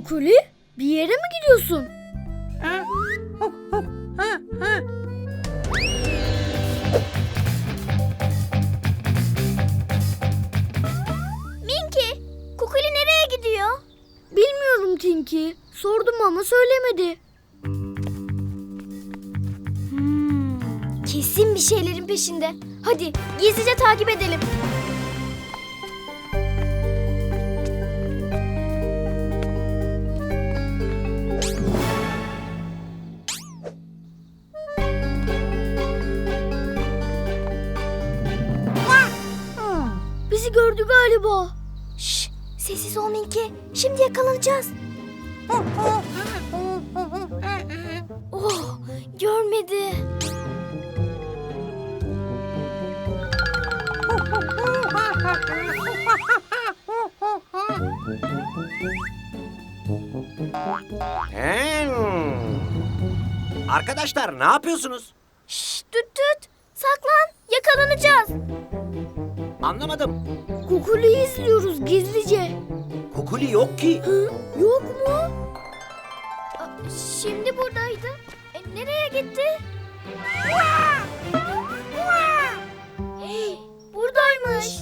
Kukuli bir yere mi gidiyorsun? Minki, Kukuli nereye gidiyor? Bilmiyorum Tinky. Sordum ama söylemedi. Hmm, kesin bir şeylerin peşinde. Hadi gizlice takip edelim. Bizi gördü galiba. Şş, sessiz ol Minki. Şimdi yakalanacağız. Oh, görmedi. Hmm. Arkadaşlar ne yapıyorsunuz? Şş, tüt tüt. Saklan, yakalanacağız. Anlamadım. Kukuli'yi izliyoruz gizlice. Kukuli yok ki. Hı? Yok mu? Aa, Şimdi buradaydı. E, nereye gitti? Hey, buradaymış.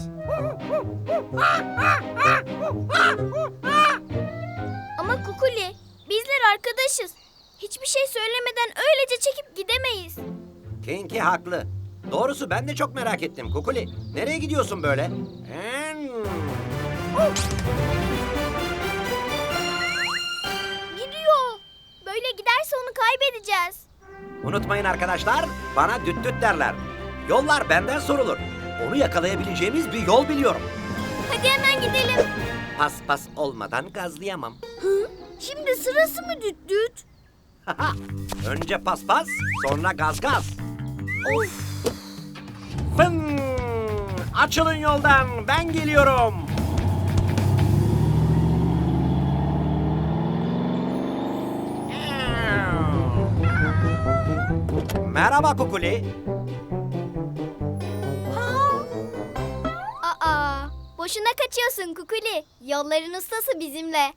Ama Kukuli, bizler arkadaşız. Hiçbir şey söylemeden öylece çekip gidemeyiz. Tinky haklı. Doğrusu ben de çok merak ettim Kukuli. Nereye gidiyorsun böyle? Gidiyor. Böyle giderse onu kaybedeceğiz. Unutmayın arkadaşlar, bana düt düt derler. Yollar benden sorulur. Onu yakalayabileceğimiz bir yol biliyorum. Hadi hemen gidelim. Pas pas olmadan gazlayamam. Hı? Şimdi sırası mı düt düt? Önce pas pas, sonra gaz gaz. Of. Açılın yoldan, ben geliyorum. Merhaba Kukuli. Aa, boşuna kaçıyorsun Kukuli. Yolların ustası bizimle.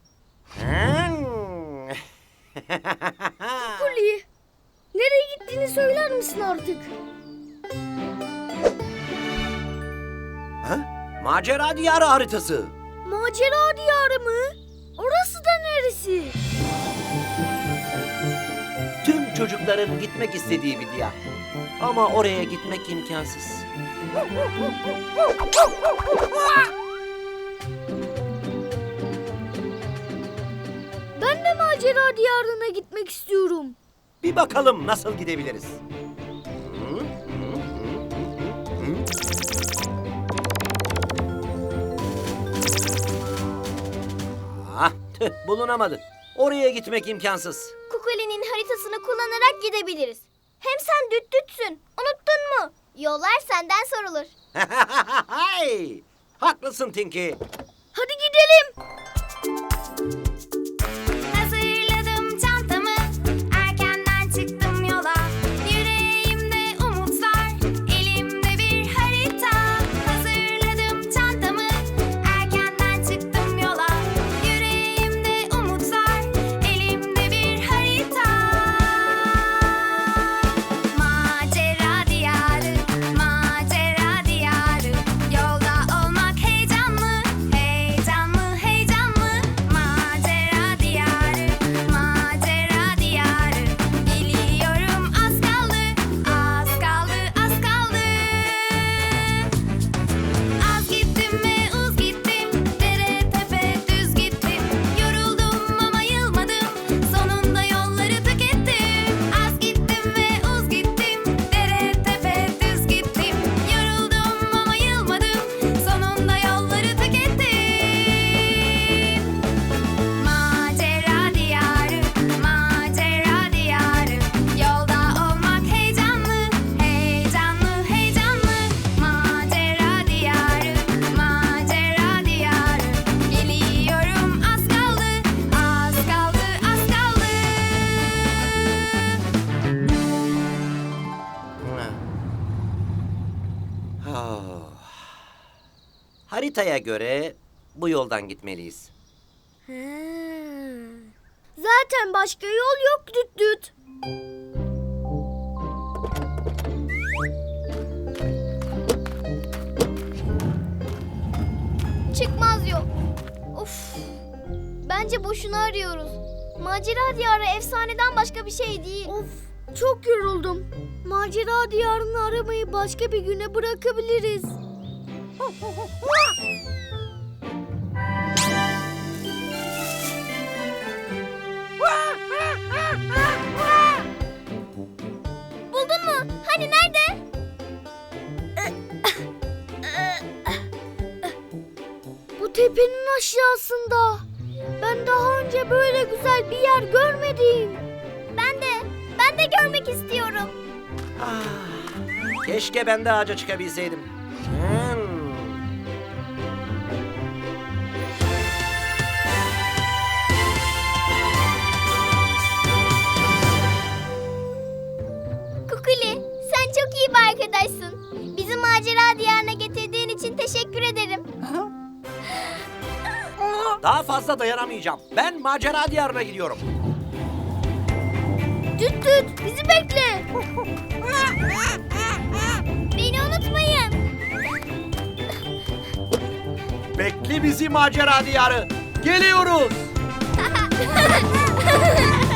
Kukuli. Nereye gittiğini söyler misin artık? Macera diyarı haritası. Macera diyarı mı? Orası da neresi? Tüm çocukların gitmek istediği bir diyar. Ama oraya gitmek imkansız. Ben de macera diyarına gitmek istiyorum. Bir bakalım nasıl gidebiliriz. bulunamadı. Oraya gitmek imkansız. Kukuli'nin haritasını kullanarak gidebiliriz. Hem sen düt dütsün. Unuttun mu? Yollar senden sorulur. Hay! Haklısın Tinky. Hadi gidelim. Haritaya göre bu yoldan gitmeliyiz. He. Zaten başka yol yok düt düt. Çıkmaz yok. Of. Bence boşuna arıyoruz. Macera diyarı efsaneden başka bir şey değil. Of çok yoruldum. Macera diyarını aramayı başka bir güne bırakabiliriz. Bu tepenin aşağısında. Ben daha önce böyle güzel bir yer görmedim. Ben de. Ben de görmek istiyorum. Ah, keşke ben de ağaca çıkabilseydim. Hmm. Kukuli, sen çok iyi bir arkadaşsın. Bizi macera diyarına getirdiğin için teşekkür ederim. Daha fazla dayanamayacağım. Ben macera diyarına gidiyorum. Düt düt bizi bekle. Beni unutmayın. Bekle bizi macera diyarı. Geliyoruz.